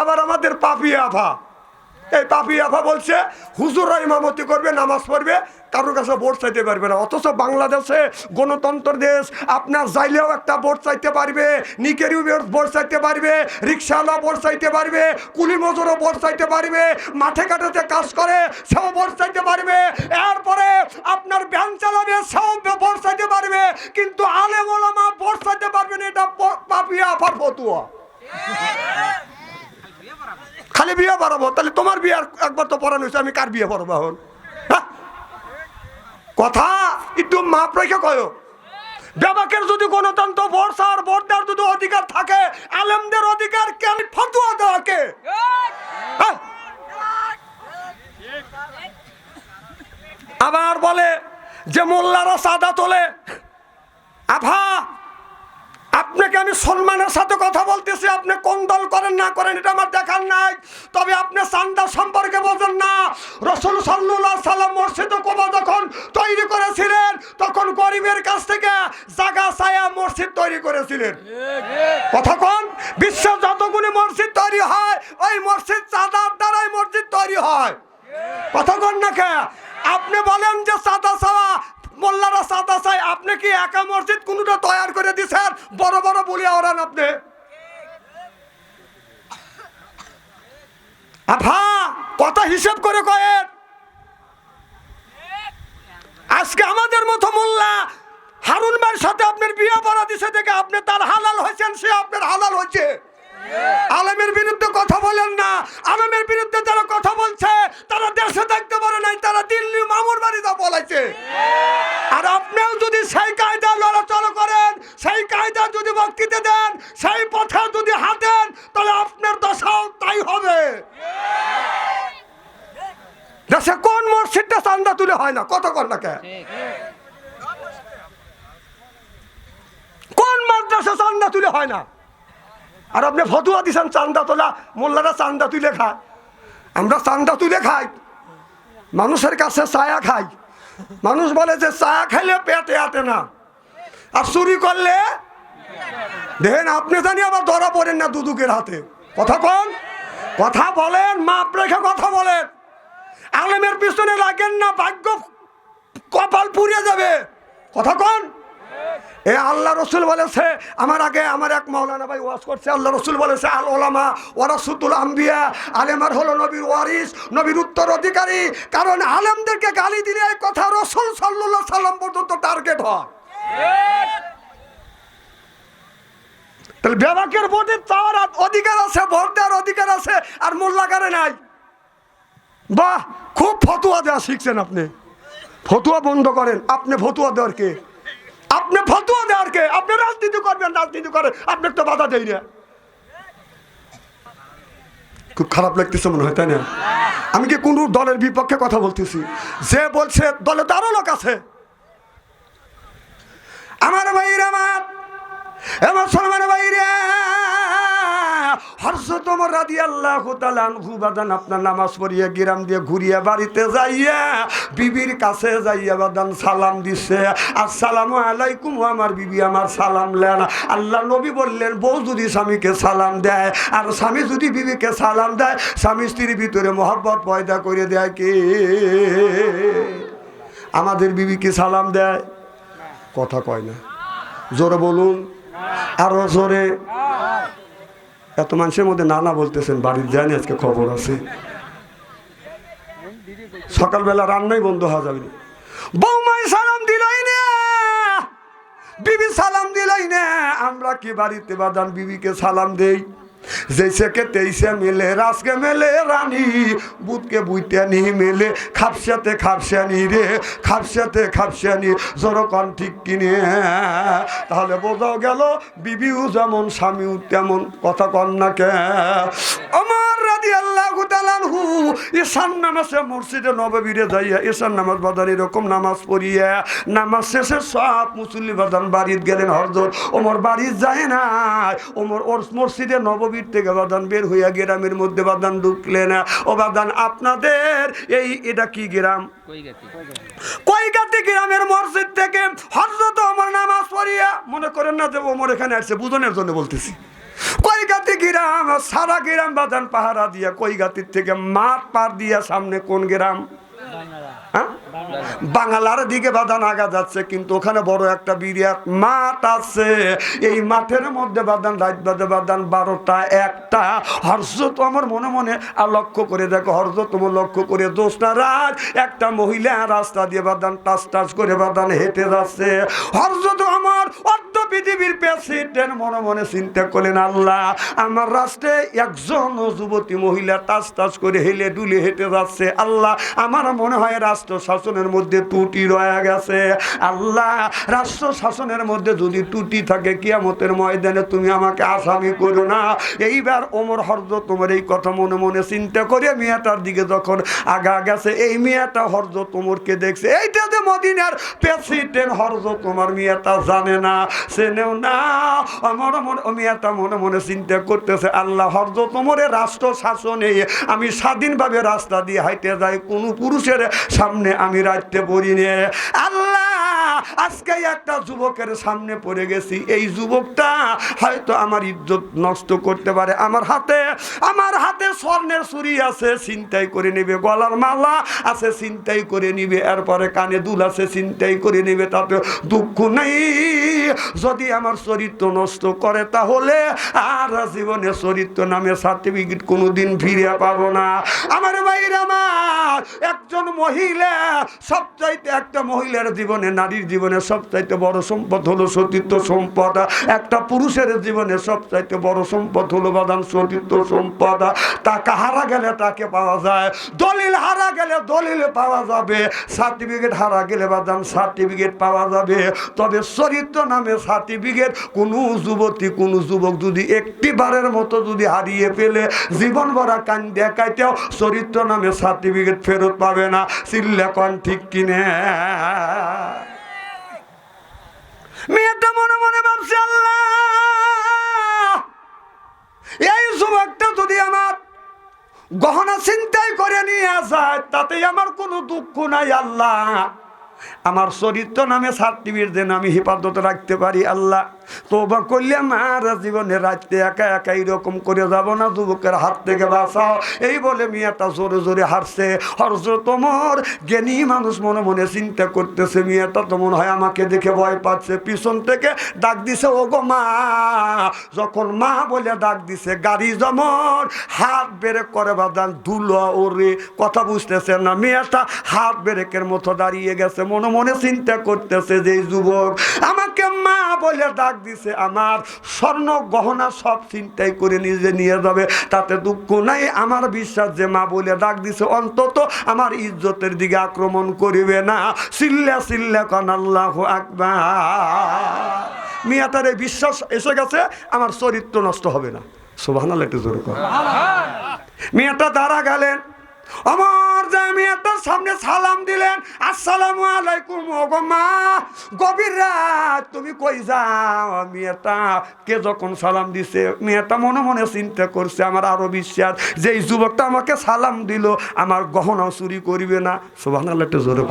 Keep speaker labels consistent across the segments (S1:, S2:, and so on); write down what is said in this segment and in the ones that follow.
S1: আবার আমাদের পাপি আফা। এই পাপি আফা বলছে, হুজুররা ইমামতি করবে, নামাজ পড়বে কারোর কাছে ভোট চাইতে পারবে না। অথচ বাংলাদেশে গণতন্ত্র দেশ, আপনার যাইলেও একটা ভোট চাইতে পারবে, নিকেরিও ভোট চাইতে পারবে রিক্সাওয়ালা ভোট চাইতে পারবে কুলি মজুরও ভোট চাইতে পারবে, মাঠে ঘাটেতে কাজ করে, সেও ভোট চাইতে পারবে। এরপরে আপনার ব্যান চালাবে, সেও ভোট চাইতে পারবে, কিন্তু আলে মোলামা ভোট চাইতে পারবে না, এটা পাপিয়া আফার ফতুয়া। খালি বিয়ে পড়াবো, তাহলে তোমার বিয়ে একবার তো পড়ানো হয়েছে, আমি কার বিয়ে পড়াবো এখন হ্যাঁ? কথা একটু মাপ রেখে কয় বেবাকের যদি গণতন্ত্র ভোট দেওয়ার যদি অধিকার থাকে, আলেমদের অধিকার কেন ফতুয়া দেওয়াকে হ্যাঁ? আবার বলে, যে মোল্লারা সাদা তোলে, আভা আপনাকে আমি সম্মানের সাথে কথা বলতেছি, আপনি কোন দল করেন, না করেন, এটা আমার দেখার নাই। তবে আপনি চান্দা সম্পর্কে বোঝেন না। রসুল সাল্লাহ সাল্লাম মসজিদ কোবা যখন তৈরি করেছিলেন, তখন গরিবের কাছ থেকে জাগা ছায়া মসজিদ তৈরি করেছিলেন। কথা কোন বিশ্বের যতগুলি মসজিদ তৈরি হয়, ওই মসজিদ চাঁদার দ্বারাই মসজিদ তৈরি হয়। কোন না কে? আপনি বলেন যে চাঁদা চাওয়া মোল্লারা সাদা চাই আপনি কি একা মসজিদ কোনটা তৈরি করে দিছেন? বড় বড় বলিয়া ওরান আপনি। আভা, কথা হিসেব করে কয়েন। আজকে আমাদের মতো মোল্লা হারুন ভাইয়ের সাথে আপনার বিয়ে পড়া দিছে থেকে আপনি তার হালাল হয়েছেন, সে আপনার হালাল হয়েছে। আলমের বিরুদ্ধে কথা বলেন না। আলমের বিরুদ্ধে যারা কথা বলছে, তারা দেশে থাকতে পারে নাই, তারা দিল্লি মামুর বাড়িতে বলেছে। আর আপনিও যদি সেই কায়দা লড়াচড়া করেন, সেই কায়দা যদি বক্তৃতা দেন, সেই পথে যদি হাঁটেন, তাহলে আপনার দশাও তাই হবে। দেশে কোন মসজিদটা চান্দা তুলে হয় না? কত কর না কে? কোন মাদ্রাসা চান্দা তুলে হয় না? আর আপনি ফতুয়া দিছেন চান্দা তোলা, মোল্লারা চান্দা তুলে খায়। আমরা চান্দা তুলে খাই। মানুষের কাছে ছায়া খাই। মানুষ বলে যে ছায়া খাইলে পেটে আটে না। আর চুরি করলে? দেখেন, আপনি জানি আবার ধরা পড়েন না দুদুকের হাতে। কথা কন? কথা বলেন, মাপ রেখে কথা বলেন। আলেমের পিছনে লাগেন না, ভাগ্য কপাল পুড়িয়ে যাবে। কথা কন? এ আল্লাহ রসুল বলেছে, আমার আগে আমার এক মাওলানা ভাই ওয়াজ করছে, আল্লাহ রসুল বলেছে, আল ওলামা ওরাসুতুল আম্বিয়া, আলেমার হলো নবীর ওয়ারিস, নবীর উত্তর অধিকারী কারণ আলেমদেরকে গালি দিলে এই কথা রসুল সাল্লাহ সাল্লাম পর্যন্ত টার্গেট হয়। তাহলে বেবাকের ভোটে চাওয়ার অধিকার আছে, ভোট দেওয়ার অধিকার আছে, আর মোল্লাকারে নাই। বাহ, খুব ফতুয়া দেওয়া শিখছেন আপনি। ফতুয়া বন্ধ করেন, আপনি ফতুয়া দেওয়ার কে? আপনি ফতুয়া দেওয়ার কে? আপনি রাজনীতি করবেন, রাজনীতি করেন আপনার তো বাধা দেয় না। খুব খারাপ লাগতেছে মনে হয়, তাই না? আমি কি কোন দলের বিপক্ষে কথা বলতেছি? যে বলছে, দলে তারও লোক আছে। আমার ভাইরা আমার এবার সলমান ভাইরা হর্ষত তোমার রাদি আল্লাহ বাদান আপনার নামাজ পড়িয়ে গিরাম দিয়ে ঘুরিয়ে বাড়িতে যাইয়া বিবির কাছে যাইয়া বাদান সালাম দিছে, আসসালামু আলাইকুম আমার বিবি, আমার সালাম লেন। আল্লাহ নবী বললেন, বউ যদি স্বামীকে সালাম দেয়, আর স্বামী যদি বিবিকে সালাম দেয়, স্বামী স্ত্রীর ভিতরে মহব্বত পয়দা করে দেয় কে? আমাদের বিবিকে সালাম দেয়? কথা কয় না। জোরে বলুন। আরও জোরে। এত মানুষের মধ্যে নানা বলতেছেন, বাড়ির যায়নি আজকে খবর আছে সকালবেলা রান্নাই বন্ধ হওয়া যাবে। বৌমাই সালাম দিলাই না, বিবি সালাম দিলাই না, আমরা কি বাড়িতে বাদান বিবিকে সালাম দেই জৈসেকে তেইশে মেলে রাসকে মেলে রানী বুধকে বুইতে নি মেলে খাপসাতে খাপসানি রে খাপসাতে খাপসানি জোরকন ঠিক কিনে তাহলে বোঝাও গেল বিবিউ যেমন স্বামীও তেমন কথা কন না কে আমার রাদি আল্লাহ হু ঈশান নামাজে মসজিদে নববীরে যাইয়া ঈশান নামাজ বাদান এরকম নামাজ পড়িয়া নামাজ শেষে সব মুসল্লি বাদান বাড়িতে গেলেন হরজর ওমর বাড়ির যায় না ওমর ওর মসজিদে নববীর থেকে বাদান বের হইয়া গ্রামের মধ্যে বাদান ঢুকলেন। ও বাদান আপনাদের এই এটা কি গ্রাম? কইগাতি। গ্রামের মসজিদ থেকে হজরত ওমর নামাজ পড়িয়া মনে করেন না যে ওমর এখানে আসছে বুঝনের জন্য বলতেছি। কৈগাতি গ্রাম সারা গ্রাম বাজান পাহারা দিয়া কই গাতির থেকে মাঠ পার দিয়া সামনে কোন গ্রাম হ্যাঁ? বাংলার দিকে বাদান আগা যাচ্ছে, কিন্তু ওখানে বড় একটা বিরাট মাঠ আছে। এই মাঠের মধ্যে বাদান, রাত বাদে বাদান, বারোটা, একটা। হর্ষত আমার মনে মনে, আর লক্ষ্য করে দেখো হর্ষ তোমার লক্ষ্য করে দোষটা রাত। একটা মহিলা রাস্তা দিয়ে বাদান টাস টাস করে বাদান হেঁটে যাচ্ছে। হর্ষ তো আমার অর্ধ পৃথিবীর প্রেসিডেন্ট মনে মনে চিন্তা করলেন, আল্লাহ, আমার রাষ্ট্রে একজন যুবতী মহিলা টাস টাস করে হেলে ডুলে হেঁটে যাচ্ছে। আল্লাহ, আমার মনে হয় রাষ্ট্র শাসনের মধ্যে ত্রুটি রয়ে গেছে। আল্লাহ রাষ্ট্র শাসনের মধ্যে যদি ত্রুটি থাকে, কিয়ামতের ময়দানে তুমি আমাকে আসামি করো না। এইবার ওমর হরজ তোমার এই কথা মনে মনে চিন্তা করে মেয়েটার দিকে যখন আগা গেছে, এই মেয়েটা হরজ তোমরকে দেখছে। এইটা যে মদিনার প্রেসিডেন্ট হরজ তোমার মেয়েটা জানে না, চেনেও না। আমার মনে মেয়েটা মনে মনে চিন্তা করতেছে, আল্লাহ হরজ তোমরে রাষ্ট্র শাসনে আমি স্বাধীনভাবে রাস্তা দিয়ে হাইটে যাই, কোনো পুরুষের সামনে আমি রাখতে পারি নে। আল্লাহ আজকে একটা যুবকের সামনে পড়ে গেছি। এই যুবকটা হয়তো আমার ইজ্জত নষ্ট করতে পারে। আমার হাতে আমার হাতে স্বর্ণের চুরি আছে চিন্তাই করে নেবে, গলার মালা আছে চিন্তাই করে নিবে, এরপরে কানে দুল আছে চিন্তাই করে নেবে, তাতে দুঃখ নেই। যদি আমার চরিত্র নষ্ট করে, তাহলে আর জীবনে চরিত্র নামে সার্টিফিকেট কোনোদিন ফিরে পাবো না। আমার বাইরে আমার একজন মহিলা, সবচাইতে একটা মহিলার জীবনে নারীর জীবনে সবচাইতে বড় সম্পদ হলো সতীত্ব সম্পদ। একটা পুরুষের জীবনে সবচাইতে বড় সম্পদ হলো বাদান সতীত্ব সম্পদ। টাকা হারা গেলে তাকে পাওয়া যায়, দলিল হারা গেলে দলিল পাওয়া যাবে। সার্টিফিকেট হারা গেলে বাদান সার্টিফিকেট পাওয়া যাবে। তবে চরিত্র নামে সার্টিফিকেট, কোনো যুবতী, কোনো যুবক যদি একটি বারের মতো যদি হারিয়ে ফেলে, জীবন ভরা কান দেখাইতেও চরিত্র নামে সার্টিফিকেট ফেরত পাবে না। চিল্লাকন ঠিক কিনে। মেয়েটা মনে মনে ভাবছে, আল্লাহ! এই যুবকটা যদি আমার গহনা চিন্তাই করে নিয়ে যায় তাতে আমার কোনো দুঃখ নাই, আল্লাহ। আমার চরিত্র নামে সার্টিফিকেট দেন, আমি হেফাজত রাখতে পারি, আল্লাহ। তোবা করলে আমার জীবনে রাখতে একা একা এইরকম করে যাব না, যুবকের হাত থেকে বাঁচাও। এই বলে মেয়েটা জোরে জোরে হারছে হরজ তোমার জ্ঞানী মানুষ মনে মনে চিন্তা করতেছে, মেয়েটা তো মনে হয় আমাকে দেখে ভয় পাচ্ছে। পিছন থেকে ডাক দিছে ও গো মা। যখন মা বলে ডাক দিছে, গাড়ি যেমন হাত বেরেক করে বাদান ধুলো ওরে। কথা বুঝতেছে না মেয়েটা, হাত বেরেকের মতো দাঁড়িয়ে গেছে। মনে মনে চিন্তা করতেছে যে যুবক আমাকে মা বলে ডাক দিছে আমার স্বর্ণ গহনা সব চিন্তাই করে নিজে নিয়ে যাবে তাতে দুঃখ নাই। আমার বিশ্বাস যে মা বলে ডাক দিছে অন্তত আমার ইজ্জতের দিকে আক্রমণ করিবে না। সিল্লা সিল্লা কান আল্লাহ আকবার। মিয়াটার এই বিশ্বাস এসে গেছে আমার চরিত্র নষ্ট হবে না। সোভান একটু জোরে কর মেয়েটা দাঁড়া গেলেন। আমার সামনে সালাম দিলেন, আসসালামু আলাইকুম গভীর রাত, তুমি কই যাও? মেয়েটা কে যখন সালাম দিছে? মেয়েটা মনে মনে চিন্তা করছে, আমার বিশ্বাস যে এই যুবকটা আমাকে সালাম দিল, আমার গহনা চুরি করিবে না। সোভান জোরে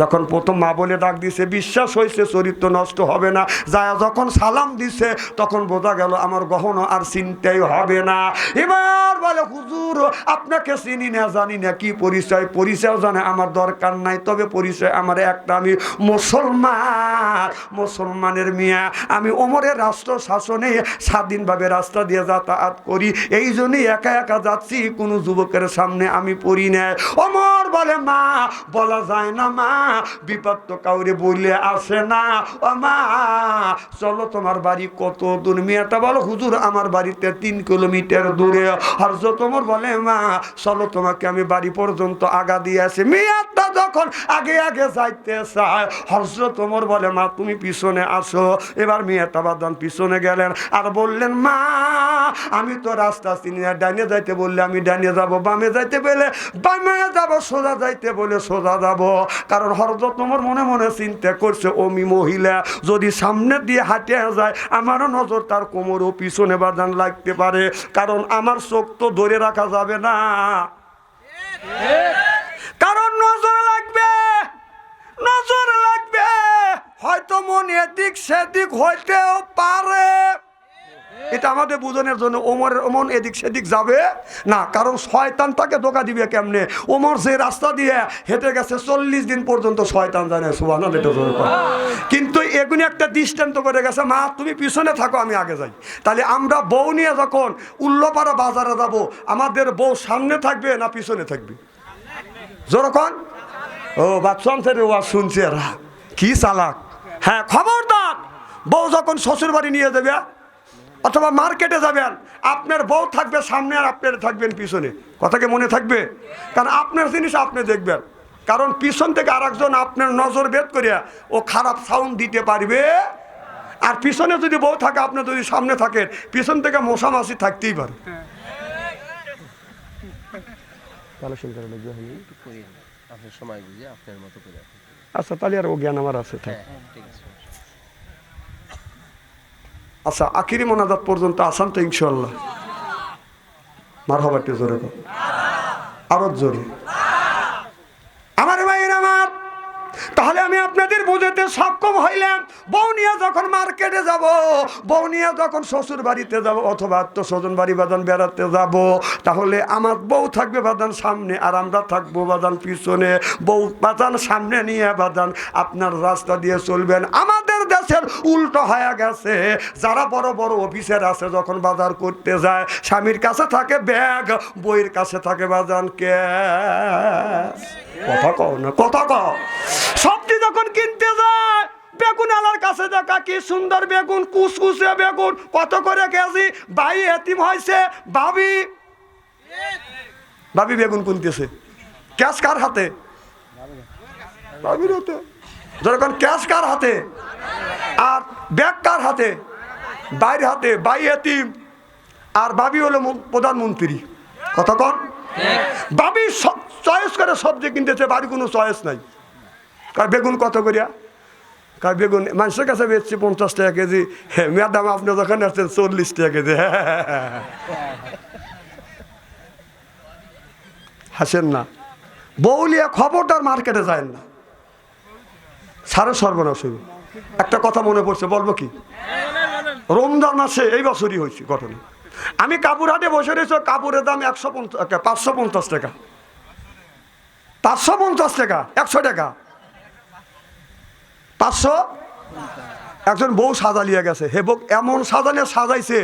S1: যখন প্রথম মা বলে ডাক দিছে, বিশ্বাস হয়েছে চরিত্র নষ্ট হবে না। যায় যখন সালাম দিছে, তখন বোঝা গেল আমার গহনা আর চিন্তাই হবে না। এবার বলে, হুজুর, আপনাকে চিনি না, জানি না, কি পরিচয় পরিচয় জানে, আমার দরকার নাই। তবে পরিচয় আমার একটা, আমি মুসলমান, মুসলমানের মিয়া। আমি ওমরের রাষ্ট্র শাসনে স্বাধীনভাবে রাস্তা দিয়ে যাতায়াত করি। এই জন্যই একা একা যাচ্ছি, কোনো যুবকের সামনে আমি পড়ি না। ওমর বলে, মা, বলা যায় না, মা, বিপদ তো কাউরে বললে আসে না। ও মা, চলো তোমার বাড়ি কত দূর? মেয়েটা বলো, হুজুর, আমার বাড়িতে তিন কিলোমিটার দূরে। হরজ তোমার বলে, মা, চলো তোমাকে আমি বাড়ি পর্যন্ত আগা দিয়ে আসি মেয়েটা যখন আগে আগে যাইতে চায় হর্ষ তোমার বলে, মা, তুমি পিছনে আসো। এবার মেয়েটা বাদান পিছনে গেলেন আর বললেন, মা, আমি তো রাস্তা চিনি না, ডাইনে যাইতে বললে আমি ডাইনে যাব, বামে যাইতে বলে বামে যাব, সোজা যাইতে বলে সোজা যাব। কারণ হরজ তোমার মনে মনে চিন্তা করছে অমি মহিলা, যদি সামনে দিয়ে হাঁটে যায়, আমারও নজর তার কোমর ও পিছনে বাদান লাগতে পারে, কারণ আমার চোখ তো ধরে রাখা যাবে না। কারণ নজর লাগবে নজর লাগবে। হয়তো মন এদিক সেদিক হইতেও পারে। এটা আমাদের বুঝনের জন্য ওমরের ওমন এদিক সেদিক যাবে? না, কারণ শয়তান তাকে ধোকা দিবে কেমনে? ওমর সেই রাস্তা দিয়ে হেঁটে গেছে, চল্লিশ দিন পর্যন্ত শয়তান জানে সুবাহ কিন্তু এগুলি একটা দৃষ্টান্ত করে গেছে, মা, তুমি পিছনে থাকো, আমি আগে যাই। তাহলে আমরা বউ নিয়ে যখন উল্লপাড়া বাজারে যাব, আমাদের বউ সামনে থাকবে না পিছনে থাকবে? যেরকম ও বাচ্চান্সের ওয়াজ শুনছে এরা। কি চালাক। হ্যাঁ খবরদার! বউ যখন শ্বশুর বাড়ি নিয়ে যাবে অথবা মার্কেটে যাবেন আপনার বউ থাকবে সামনে আর আপনার থাকবেন পিছনে। কথাকে মনে থাকবে? কারণ আপনার জিনিস আপনি দেখবেন। কারণ পিছন থেকে আরেকজন আপনার নজর বেদ করিয়া ও খারাপ সাউন্ড দিতে পারবে। আর পিছনে যদি বউ থাকে আপনি যদি সামনে থাকেন পিছন থেকে মশা মাছি থাকতেই পারে। আচ্ছা তাহলে আর ও জ্ঞান আমার আছে থাক।
S2: ঠিক আছে।
S1: আচ্ছা আখিরি মোনাজাত পর্যন্ত আসান তো ইনশাল্লাহ মার হবার জোরে। আরও জোরে আমার ভাইয়ের আমার তাহলে আমি আপনাদের বুঝাতে সক্ষম হইলাম বউ নিয়ে যখন মার্কেটে যাব, বউ নিয়ে যখন শ্বশুর বাড়িতে যাব অথবা আত্মস্বজন বাড়ি বাদান বেড়াতে যাব, তাহলে আমার বউ থাকবে বাদান সামনে আর আমরা থাকব বাদান পিছনে। বউ বাদান সামনে নিয়ে বাদান আপনার রাস্তা দিয়ে চলবেন। আমাদের দেশের উল্টো হয়ে গেছে। যারা বড় বড় অফিসের আছে যখন বাজার করতে যায়, স্বামীর কাছে থাকে ব্যাগ বইয়ের কাছে থাকে বাজান কে কথা কও না, কথা কও। সবজি যখন কিনতে যায় বেগুন আলার কাছে দেখা কি সুন্দর বেগুন, কুসকুসে বেগুন, কত করে কেজি? বাই এতিম হয়েছে ভাবি ভাবি বেগুন কিনতেছে। ক্যাশ কার হাতে? ভাবির হাতে। যখন ক্যাশ কার হাতে? আর ব্যাগ কার হাতে? বাইর হাতে, বাই এতিম। আর ভাবি হলো মন- প্রধানমন্ত্রী। কতক্ষণ ভাবি চয়েস করে সবজি কিনতেছে, বাড়ি কোনো চয়েস নাই। বেগুন কত করিয়া? কার বেগুন মানুষের কাছে বেচছি পঞ্চাশ টাকা কেজি। ম্যাডাম, আপনি যখন আসছেন, চল্লিশ টাকা কেজি। হাসেন না। বৌলিয়া খবরদার মার্কেটে যায় না। সারে সর্বনাশ হইবে। একটা কথা মনে পড়ছে, বলব কি? রমজান মাসে এই বছরই হয়েছে ঘটনা। আমি কাপড় হাটে বসে রয়েছি কাপড়ের দাম একশো পঞ্চাশ, পাঁচশো পঞ্চাশ টাকা। পাঁচশো পঞ্চাশ টাকা, একশো টাকা। পাঁচশো? একজন বউ সাজালিয়ে গেছে। হে বউ, এমন সাজানে সাজাইছে,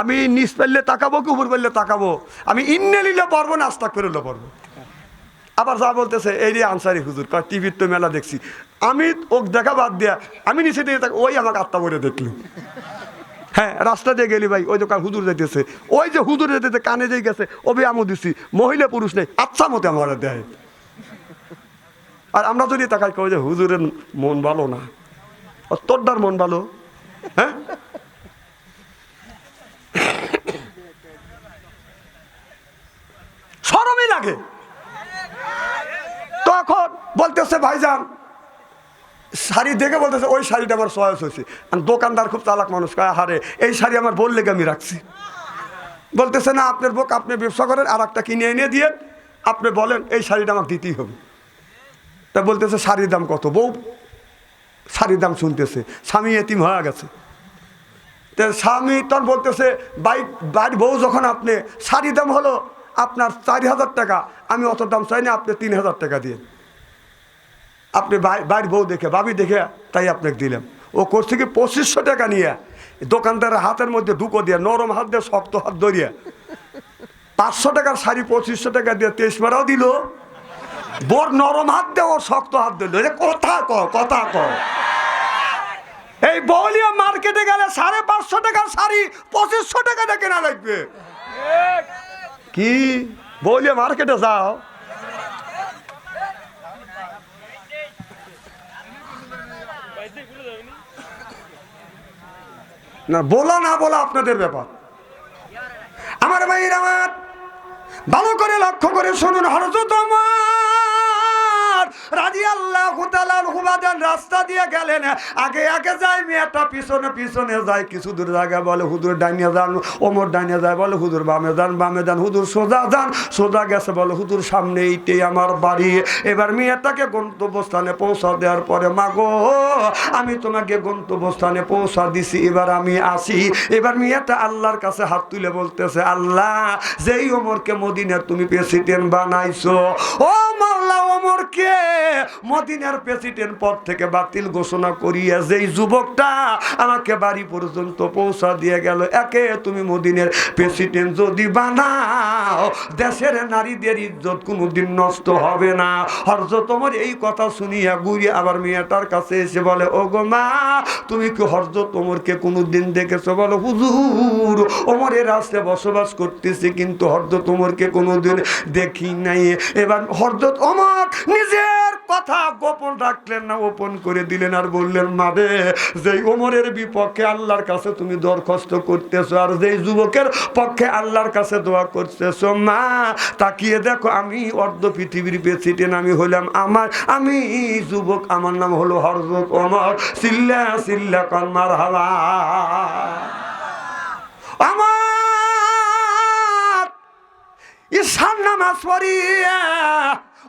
S1: আমি নিচ পারলে তাকাবো কি উপর পারলে তাকাবো? আমি ইন্নে নিলে পারব না, আস্তাক করে নিলে পারব। আবার যা বলতেছে, এই রে আনসারি হুজুর, কয়, টিভির তো মেলা দেখছি। আমি ওক দেখা বাদ দিয়া, আমি নিচে দিয়ে থাক ওই আমাকে আত্মা করে দেখলি। হ্যাঁ রাস্তা দিয়ে গেলি ভাই, ওই দোকান হুজুর যেতেছে ওই যে হুজুর যেতেছে কানে দিয়ে গেছে ওবে আমও দিছি, মহিলা পুরুষ নেই আচ্ছা মতে আমার দেয়। আর আমরা যদি তাকাই কই যে হুজুরের মন ভালো না? আর তোরটার মন ভালো? হ্যাঁ? সরমই লাগে। তখন বলতেছে ভাইজান, শাড়ি দেখে বলতেছে, ওই শাড়িটা আমার চয়েস হয়েছে। দোকানদার খুব চালাক মানুষ, কয় হারে এই শাড়ি আমার বললে আমি রাখছি। বলতেছে, না, আপনার বোক আপনি ব্যবসা করেন আর একটা কিনে এনে দিয়ে আপনি বলেন, এই শাড়িটা আমাকে দিতেই হবে। তা বলতেছে, শাড়ির দাম কত? বউ শাড়ির দাম শুনতেছে, স্বামী এতিম হয়ে গেছে। তো স্বামী তখন বলতেছে বাইক বাড়ি বউ যখন আপনি, শাড়ির দাম হলো আপনার চারি হাজার টাকা, আমি অত দাম চাই না, আপনি তিন হাজার টাকা দিয়ে আপনি বাই- বাড়ির বউ দেখে বাবি দেখে, তাই আপনাকে দিলাম। ও করছে কি পঁচিশশো টাকা নিয়ে, দোকানদারের হাতের মধ্যে ঢুকো দিয়ে, নরম হাত দিয়ে, শক্ত হাত ধরিয়ে, পাঁচশো টাকার শাড়ি পঁচিশশো টাকা দিয়ে তেইশ মারাও দিল। বোর নরম হাত দিয়ে ওর শক্ত হাত দিল কথা ক কথা ক এই বলিয়া মার্কেটে গেলে সাড়ে পাঁচশো টাকার শাড়ি পঁচিশশো টাকা দিয়ে কেনা লাগবে। কি? বলিয়া মার্কেটে যাও। না, বলা না বলা আপনাদের ব্যাপার। আমার ভাইয়ের আমার ভালো করে লক্ষ্য করে শুনুন, হরজত আমার। হুবাদান রাস্তা দিয়ে গেলেন। আগে আগে যায় মেয়েটা পিছনে পিছনে যায়, কিছু দূর বলে যান, ওমর যায় বলে বামে যান বামে যান সোজা যান, সোজা গেছে বলে সামনে এইটাই আমার বাড়ি। এবার মেয়েটাকে গন্তব্যস্থানে পৌঁছা দেওয়ার পরে আমি তোমাকে গন্তব্যস্থানে পৌঁছা দিছি, এবার আমি আসি। এবার মেয়েটা আল্লাহর কাছে হাত তুলে বলতেছে, আল্লাহ, যেই ওমরকে মদিনার তুমি প্রেসিডেন্ট বানাইছো, ও মাল্লা ওমরকে মদিনার প্রেসিডেন্ট পদ থেকে বাতিল ঘোষণা করিয়া যেই যুবকটা আমাকে বাড়ি পর্যন্ত পৌঁছা দিয়ে গেল, একে তুমি মদিনের প্রেসিডেন্ট যদি বানাও, দেশের নারীদের ইজ্জত কোনোদিন নষ্ট হবে না। হরজ, তোমার এই কথা শুনিয়া ঘুরে আবার মেয়েটার কাছে এসে বলে ও গো মা, তুমি কি হরজ তোমরকে কোনোদিন দেখেছ? বলো, হুজুর, ওমরের রাস্তায় বসবাস করতেছে, কিন্তু হরজ তোমরকে কোনোদিন দেখি নাই। এবার হরজত অমর নিজের কথা গোপন রাখলেন না, ওপেন করে দিলেন আর বললেন মাবে যেই ওমরের বিপক্ষে আল্লাহর কাছে তুমি দরখাস্ত করতেছো আর যেই যুবকের পক্ষে আল্লাহর কাছে দোয়া করতেছো, মা, তাকিয়ে দেখো আমি অর্ধ পৃথিবীর প্রেসিডেন্ট, আমি হলাম আমার, আমি যুবক, আমার নাম হলো হরজত ওমর, সিল্লা সিল্লা কনমার হাওয়া আমার ঈশান নামাজ পড়িয়া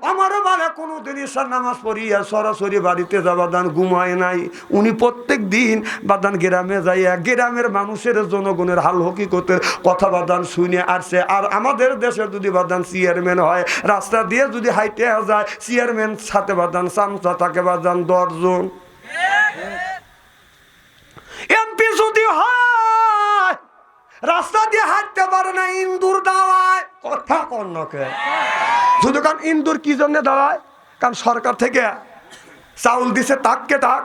S1: আমারও বলে কোনোদিন ঈশান নামাজ পড়িয়া সরাসরি বাড়িতে যাবা দান ঘুমায় নাই। উনি প্রত্যেক দিন বাদান গ্রামে যাইয়া গ্রামের মানুষের জনগণের হাল হকিকতের কথা বাদান শুনে আসছে আর আমাদের দেশে যদি বাদান চেয়ারম্যান হয়, রাস্তা দিয়ে যদি হাইটে যায়, চেয়ারম্যান সাথে বাদান চামচা থাকে, বাদান দশজন। এমপি যদি হয়, রাস্তা দিয়ে হাঁটতে পারে না ইন্দুর দাওয়ায়। কথা কন্যকে শুধু কারণ ইন্দুর কি জন্য দাওয়ায় কারণ সরকার থেকে চাউল দিছে, তাককে তাক।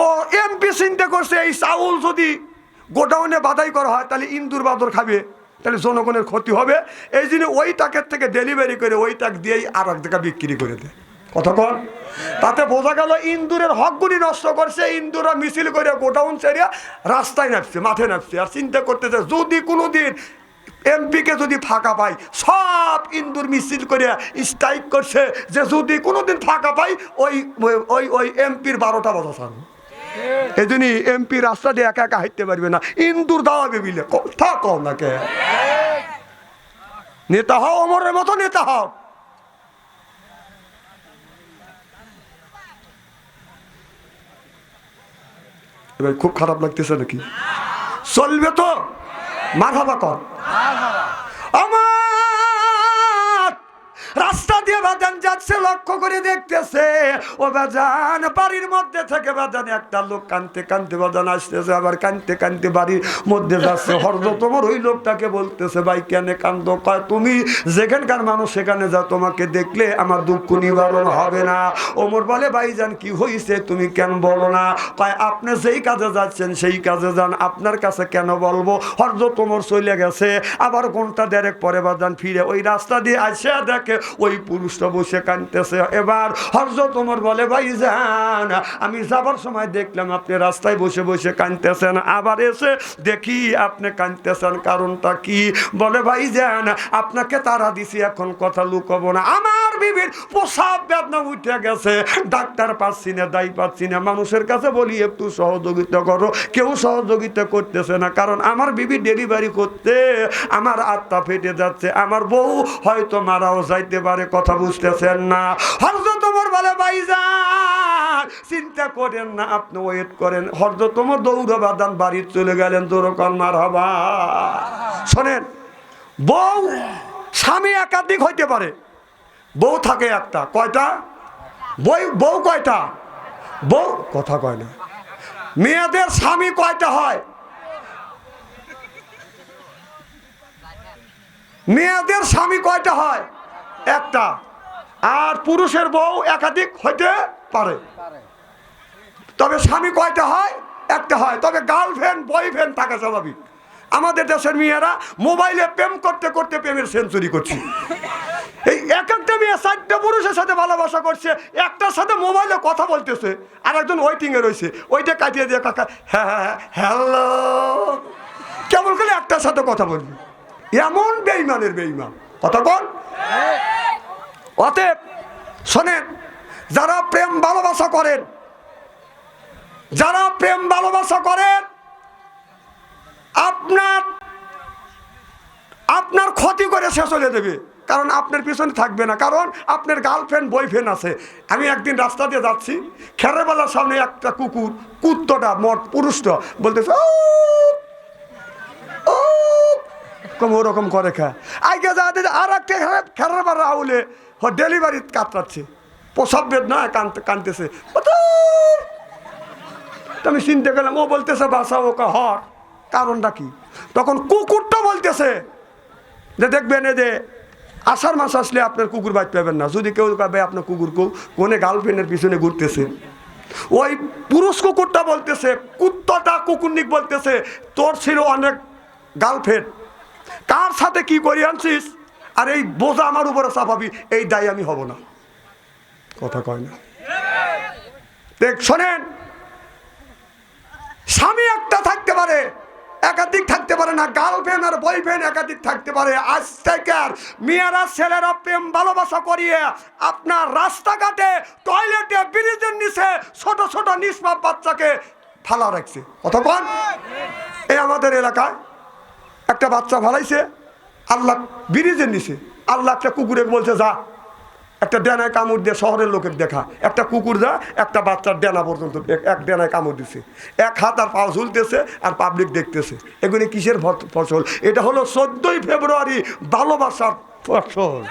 S1: ও এমপি চিন্তা করছে, এই চাউল যদি গোডাউনে বাদাই করা হয়, তাহলে ইন্দুর বাদর খাবে, তাহলে জনগণের ক্ষতি হবে। এই জন্য ওই টাকের থেকে ডেলিভারি করে ওই টাক দিয়েই আর এক জায়গা বিক্রি করে দেয়। কতক্ষণ তাতে বোঝা গেল ইন্দুরের হকগুলি নষ্ট করছে ইন্দুরা মিছিল করে গোডাউন ছেড়ে রাস্তায় নামছে, মাঠে নামছে। আর চিন্তা করতেছে, যদি কোনো দিন এমপিকে যদি ফাঁকা পাই সব ইন্দুর মিছিল করে স্ট্রাইক করছে যে যদি কোনোদিন ফাঁকা পাই ওই ওই ওই এমপির বারোটা বাজা ছাড়বো। এই জন্যই এমপি রাস্তা দিয়ে একা একা হাঁটতে পারবে না। ইন্দুর দাওয়াবে বিলে কথা কম না কে। নেতা হও অমরের মতো নেতা হও। এবার খুব খারাপ লাগতেছে নাকি? চলবে তো? মার হাবা কর। আমার বাজান যাচ্ছে, লক্ষ্য করে দেখতেছে। ও বাজান, বাড়ির মধ্যে থেকে বাজান, একটা লোক কানতে কানতে বাজান আসতেছে, আবার কানতে কানতে বাড়ির মধ্যে যাচ্ছে। হরদ তোমার ওই লোকটাকে বলতেছে, ভাই, কেন কান্দ? কয়, তুমি যেখানকার মানুষ সেখানে যাও, তোমাকে দেখলে আমার দুঃখ নিবারণ হবে না। ওমর বলে ভাইজান কি হয়েছে তুমি কেন বলো না? কয়, আপনি যেই কাজে যাচ্ছেন, সেই কাজে যান। আপনার কাছে কেন বলব? হরদ তোমার চলে গেছে। আবার ঘণ্টা দেড়েক পরে বাজান ফিরে, ওই রাস্তা দিয়ে আসে দেখে, ওই পুরুষটা বসে কানতেছে এবার হরজ তোমার বলে, ভাই যান আমি যাবার সময় দেখলাম আপনি রাস্তায় বসে বসে কানতেছেন আবার এসে দেখি আপনি কানতেছেন কারণটা কি? বলে, ভাই যান আপনাকে তারা দিছি, এখন কথা লুকাবো না। আমার বিবির প্রসাব বেদনা উঠে গেছে। ডাক্তার পাচ্ছি না, দায়ী পাচ্ছি না। মানুষের কাছে বলি, একটু সহযোগিতা করো। কেউ সহযোগিতা করতেছে না, কারণ আমার বিবি ডেলিভারি করতে আমার আত্মা ফেটে যাচ্ছে। আমার বউ হয়তো মারাও যাইতে পারে, কথা বুঝতেছেন না। হরজ তোমার বলে, ভাইজান, চিন্তা করেন না, আপনি ওয়েট করেন। হরজ তোমার দৌড় বাদান বাড়ি চলে গেলেন দৌড়কন মার হবা শোনেন, বউ স্বামী একাধিক হইতে পারে। বউ থাকে একটা, কয়টা? বই বউ কয়টা? বউ, কথা কয় না। মেয়েদের স্বামী কয়টা হয়? মেয়েদের স্বামী কয়টা হয়? একটা। আর পুরুষের বউ একাধিক হইতে পারে। তবে স্বামী কয়টা হয়? একটা হয়। তবে গার্লফ্রেন্ড বয়ফ্রেন্ড থাকা স্বাভাবিক। আমাদের দেশের মেয়েরা মোবাইলে প্রেম করতে করতে প্রেমের সেঞ্চুরি করছে। এই এক একটা মেয়ে চারটে পুরুষের সাথে ভালোবাসা করছে, একটার সাথে মোবাইলে কথা বলতেছে আর একজন ওয়েটিংয়ে রয়েছে। ওইটা কাটিয়ে দিয়ে কাকা হ্যাঁ হ্যাঁ হ্যালো কেমন করে একটার সাথে কথা বলবি? এমন বেইমানের বেইমান। কথা বল। অতএব শোনেন, যারা প্রেম ভালোবাসা করেন, যারা প্রেম ভালোবাসা করেন আপনার আপনার ক্ষতি করে সে চলে দেবে কারণ আপনার পিছনে থাকবে না। কারণ আপনার গার্লফ্রেন্ড বয়ফ্রেন্ড আছে। আমি একদিন রাস্তা দিয়ে যাচ্ছি, খেরেবেলার সামনে একটা কুকুর, কুত্তটা মট পুরুষটা বলতেছে কম ওরকম করে খা। আগে যা দিদি আর একটা খেরার বার আউলে ডেলিভারি কাতরাচ্ছে। প্রসব বেদনা কানতে কানতেছে। আমি চিনতে গেলাম ও বলতেছে বাসা ওকে, হর। কারণটা কি? তখন কুকুরটা বলতেছে যে, দেখবেন এ যে আষাঢ় মাস আসলে আপনার কুকুর বাইট পাবেন না। যদি কেউ পাবে আপনার কুকুর কোনে গার্লফ্রেন্ডের পিছনে ঘুরতেছে। ওই পুরুষ কুকুরটা বলতেছে, কুত্তটা কুকুরনিক বলতেছে, তোর ছিল অনেক গার্লফ্রেন্ড। কার সাথে কি করি আনছিস? আর এই বোঝা আমার উপরে চাপাবি, এই দায় আমি হব না। কথা কয় না। দেখ, শোনেন, স্বামী একটা থাকতে পারে একাধিক থাকতে পারে না গার্লফ্রেন্ড আর বয়ফ্রেন্ড একাধিক থাকতে পারে। আজ থেকে মেয়েরা, ছেলেরা প্রেম, ভালোবাসা করিয়ে আপনার রাস্তাঘাটে টয়লেটে ব্রিজের নিচে ছোট ছোট নিষ্পাপ বাচ্চাকে ফালা রাখছে। কতক্ষণ এই আমাদের এলাকায় একটা বাচ্চা ফালাইছে, আল্লাহ ব্রিজের নিচে। আল্লাহ একটা কুকুরে বলছে, যা। একটা ডেনায় কামড় দিয়ে শহরের লোকের দেখা। একটা কুকুর যা একটা বাচ্চার ডেনা পর্যন্ত এক- ডেনায় কামড় দিছে। এক হাত আর পা ঝুলতেছে আর পাবলিক দেখতেছে। এগুলি কিসের ফসল? এটা হলো চোদ্দই ফেব্রুয়ারি ভালোবাসার ফসল।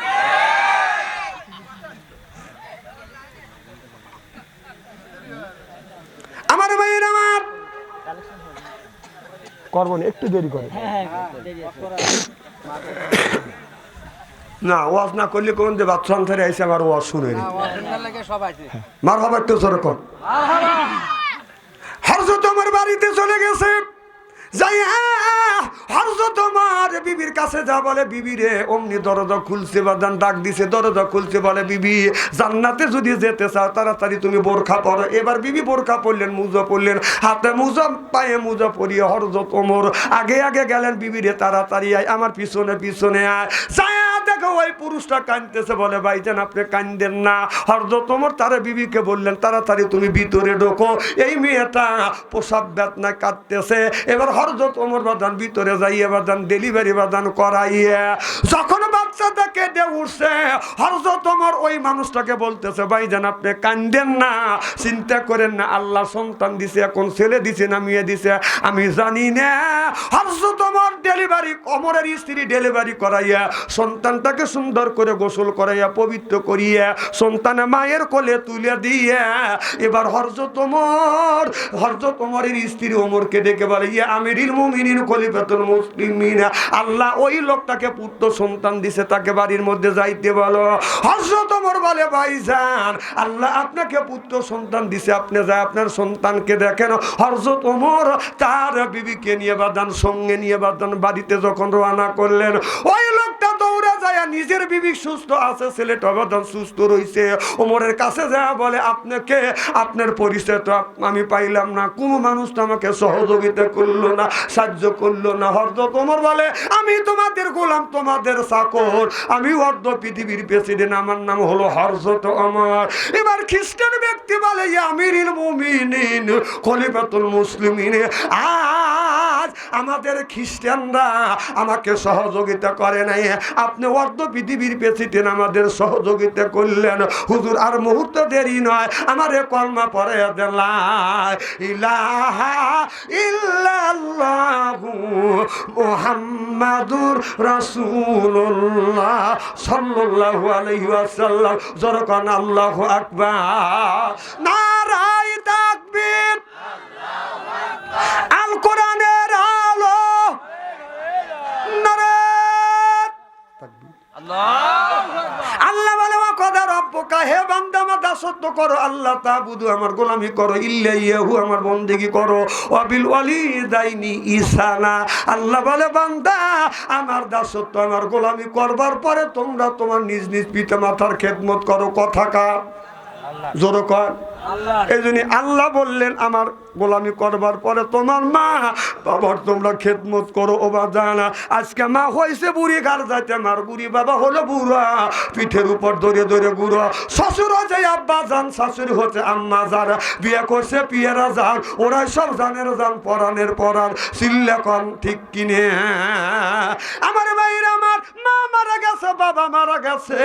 S1: আমার ভাইয়ের আমার! করব একটু দেরি করে। না ওয়াজ না করলে কোন যে বাচ্চা ধরে আইসে আমার ওয়াজ শুনে মার হবার তো সরকম হরজত আমার বাড়িতে চলে গেছে। যাই হরজত আমার বিবির কাছে যা বলে, বিবি রে, অমনি দরজা খুলছে বাদান ডাক দিছে, দরজা খুলছে বলে, বিবি, জান্নাতে যদি যেতে চাও, তাড়াতাড়ি তুমি বোরখা পরো। এবার বিবি বোরখা পরলেন, মুজা পরলেন, হাতে মুজা, পায়ে মুজা পরিয়ে হরজত ওমর আগে আগে গেলেন, বিবি রে, তাড়াতাড়ি আয়, আমার পিছনে পিছনে আয়। যায় দেখো, ওই পুরুষটা কাঁদতেছে বলে ভাইজান আপনি কান্দেন না। হরজত ওমর তারা বিবিকে বললেন, তাড়াতাড়ি তুমি ভিতরে ঢোকো। এই মেয়েটা প্রসাব বেদনা কাটতেছে এবার হরজত ওমর বাদান ভিতরে যাইয়ে বাদান ডেলিভারি বাদান করাইয়ে, যখন বাচ্চাটা কেঁদে উঠছে, হরজত ওমর ওই মানুষটাকে বলতেছে ভাইজান আপনি কান্দেন না, চিন্তা করেন না, আল্লাহ সন্তান দিছে, এখন ছেলে দিছে না মেয়ে দিছে, আমি জানি না। হরজত ওমর ডেলিভারি অমরের স্ত্রী ডেলিভারি করাইয়া, সন্তানটাকে সুন্দর করে গোসল করাইয়া, পবিত্র করিয়া সন্তান মায়ের কোলে তুলে দিয়ে, এবার হরজত ওমর, হরজত ওমরের স্ত্রী ওমরকে ডেকে বলে, ইয়া আমিরিল মুমিনিন, খলিফাতুল মুসলিমিন। আল্লাহ ওই লোকটাকে পুত্র সন্তান দিছে, তাকে বাড়ির মধ্যে যাইতে বলো। হযরত ওমর বলে ভাইজান আল্লাহ আপনাকে পুত্র সন্তান দিছে, আপনি যায় আপনার সন্তানকে দেখেন। হরজত ওমর তার বিবিকে নিয়ে বাদান, সঙ্গে নিয়ে বাদান, বাড়িতে যখন রওনা করলেন, ওই যায় নিজের বিবি সুস্থ আছে ছেলেটা বাদান সুস্থ রয়েছে ওমরের কাছে যায় বলে, আপনাকে, আপনার পরিচয় তো আমি পাইলাম না। কোনো মানুষ তো আমাকে সহযোগিতা করল না, সাহায্য করল না। হরজত ওমর বলে, আমি তোমাদের গোলাম, তোমাদের চাকর। আমি অর্ধ পৃথিবীর প্রেসিডেন্ট, আমার নাম হলো হরজত অমর এবার খ্রিস্টান ব্যক্তি বলে আমিরিল মুমিনিন, খলিফাতুল মুসলিমিন। আজ আমাদের খ্রিস্টানরা আমাকে সহযোগিতা করে নাই। আপনি অর্ধ পৃথিবীর প্রেসিডেন্ট আমাদের সহযোগিতা করলেন। হুজুর, আর মুহূর্ত দেরি নয়। আমার কলমা পরে ইল্লাল্লাহু মুহাম্মাদুর রাসূলুল্লাহ সাল্লাল্লাহু আলাইহি ওয়াসাল্লাম। জরকান আল্লাহু আকবার। নারায়ে তাকবীর। আল কোরআনের আলো নারায়ে তাকবীর আল্লাহ। বলে ওয়া কদা রব্বুকা হে বান্দা আমার দাসত্ব করো। আল্লাহ তা তাবুদু আমার গোলামি করো। ইল্লা ইয়াহু আমার বন্দেগি করো। অবিল ওয়াবিল ওয়ালিদাইনি ইসানা। আল্লাহ বলে বান্দা আমার দাসত্ব আমার গোলামি করবার পরে তোমরা তোমার নিজ নিজ পিতা মাতার খেদমত করো। কথাকার জোরো কর। এই আল্লাহ বললেন, আমার গোলামি করবার পরে তোমার মা, বাবার তোমরা খেদমত করো, ও বা জানা। আজকে মা হয়েছে বুড়ি গার যাইতে মার বুড়ি বাবা হলো বুড়া। পিঠের উপর ধরে ধরে বুড়া শ্বশুর হচ্ছে আব্বা যান শাশুড়ি হচ্ছে আম্মা যারা বিয়ে করছে পিয়েরা যান ওরাই সব জানের যান পরাণের পরাণ সিল্লাকন ঠিক কিনে। আমার ভাইয়ের আমার মা মারা গেছে, বাবা মারা গেছে।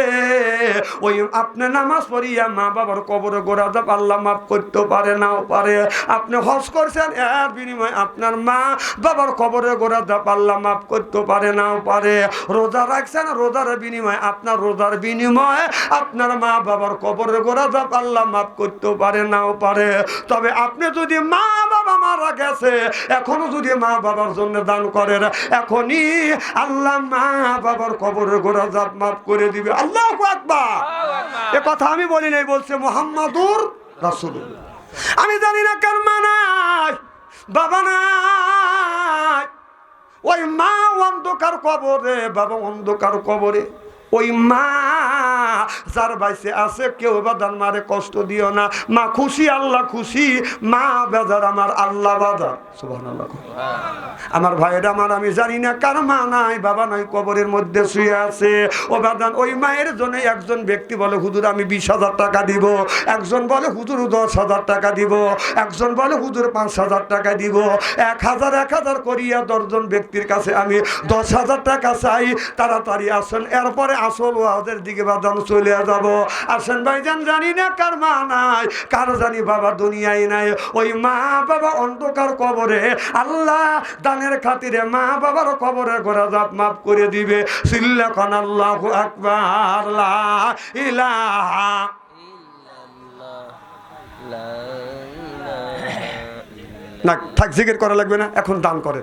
S1: ওই আপনি নামাজ পড়িয়া মা বাবার কবরে গোড়া যাব আল্লাহ মাফ করতে পারে নাও পারে। আপনি হজ করছেন এর বিনিময়ে আপনার মা বাবার কবরে গোড়া যাব আল্লাহ মাফ করতে পারে নাও পারে। রোজা রাখছেন রোজার বিনিময়ে আপনার রোজার বিনিময়ে আপনার মা বাবার কবরে গোড়া যাব আল্লাহ মাফ করতে পারে নাও পারে। তবে আপনি যদি মা বাবা মারা গেছে এখনও যদি মা বাবার জন্য দান করেন এখনই আল্লাহ মা বাবার কবরে গোড়া যাব মাফ করে দিবে। আল্লাহ আকবার। এ কথা আমি বলি নাই বলছে মোহাম্মদুর আমি জানি না কার মা নাই, বাবা নাই। ওই মা অন্ধকার কবরে, বাবা অন্ধকার কবরে। ওই মা যার বাইসে আছে, কেউ বাদান মারে কষ্ট দিও না। মা খুশি, আল্লাহ খুশি। মা বেজার আমার আল্লাহ সুবহানাল্লাহ। আমার ভাইয়ের, আমার, আমি জানি না কার মা নাই, বাবা নাই, কবরের মধ্যে শুয়ে আছে। ও বাদান ওই মায়ের জন্য একজন ব্যক্তি বলে, হুজুর, আমি বিশ হাজার টাকা দিব। একজন বলে, হুজুর দশ হাজার টাকা দিব। একজন বলে, হুজুর, পাঁচ হাজার টাকা দিব। এক হাজার এক হাজার করিয়া দশজন ব্যক্তির কাছে আমি দশ হাজার টাকা চাই। তাড়াতাড়ি আসেন। এরপরে আসল ওয়াজের দিকে বাদান চলে যাব। আসেন ভাইজান, জানি না কার মা নাই, কার জানি বাবা দুনিয়ায় নাই। ওই মা বাবা অন্ধকার কবরে, আল্লাহ দানের খাতিরে মা বাবার কবরে ঘোরা জাপ মাফ করে দিবে। সিল্লাখন আল্লাহ আকবার ইলাহা না, থাক, জিকির করা লাগবে না, এখন দান করে